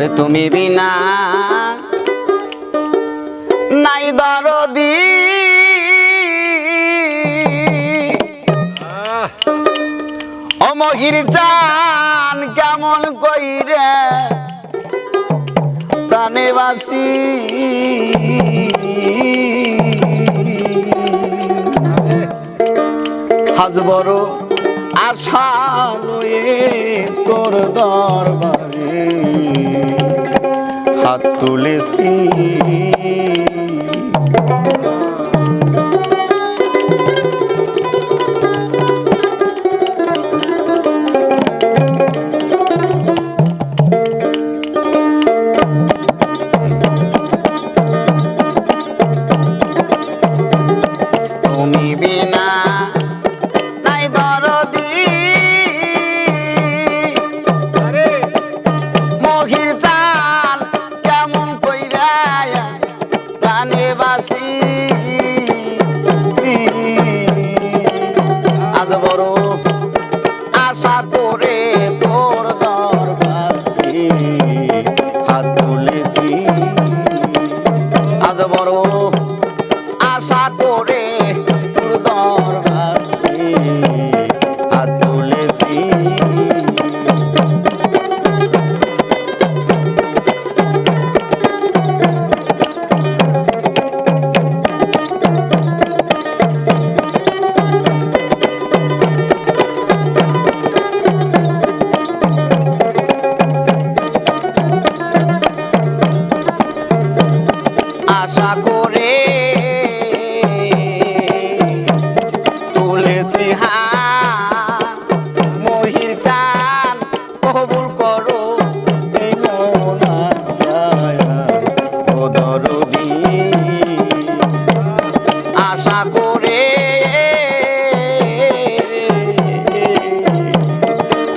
ওরে তুমি বিনা নাই দরদি। অমহির চান কেমন কইরে? রে প্রাণেবাসী হাজ বড় আশা লয়ে তোর দরবারে হাত তুলেছি। বড় আশা করে সাগরে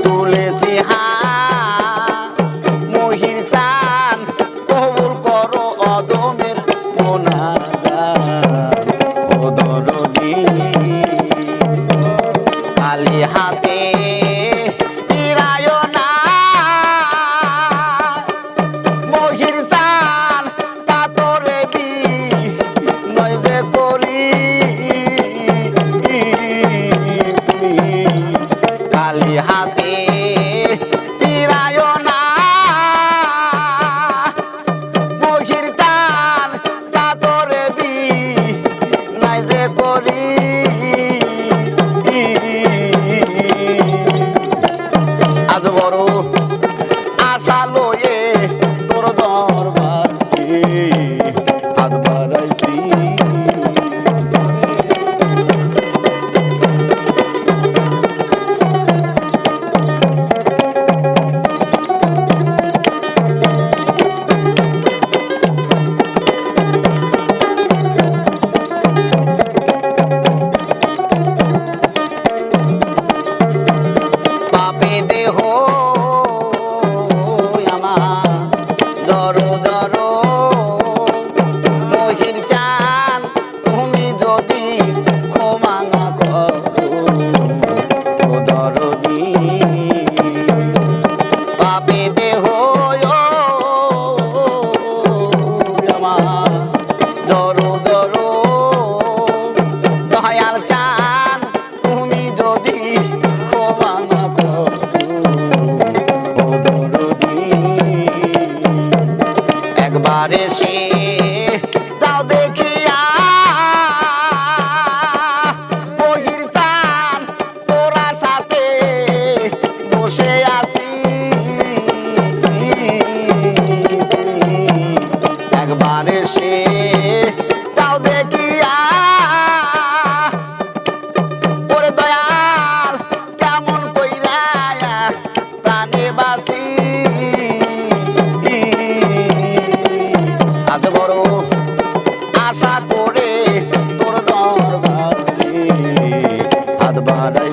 তুলেছি হা মহির চান কবুল করো অদমের মোনা। রে সে But I.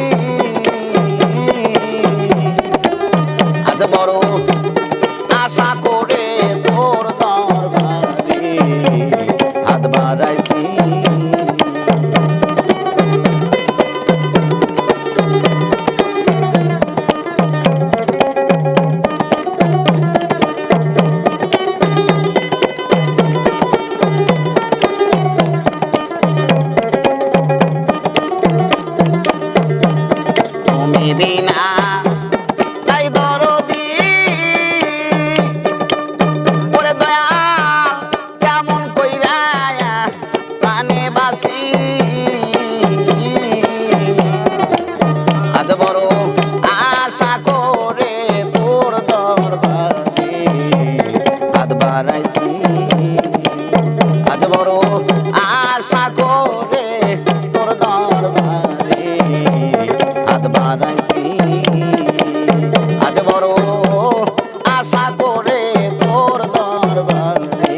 আছি। আজ বড় আশা করে তোর দরবারে হাত বাড়াইছি। আজ বড় আশা করে তোর দরবারে হাত বাড়াইছি। আজ বড় আশা করে তোর দরবারে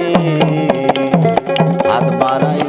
হাত বাড়াই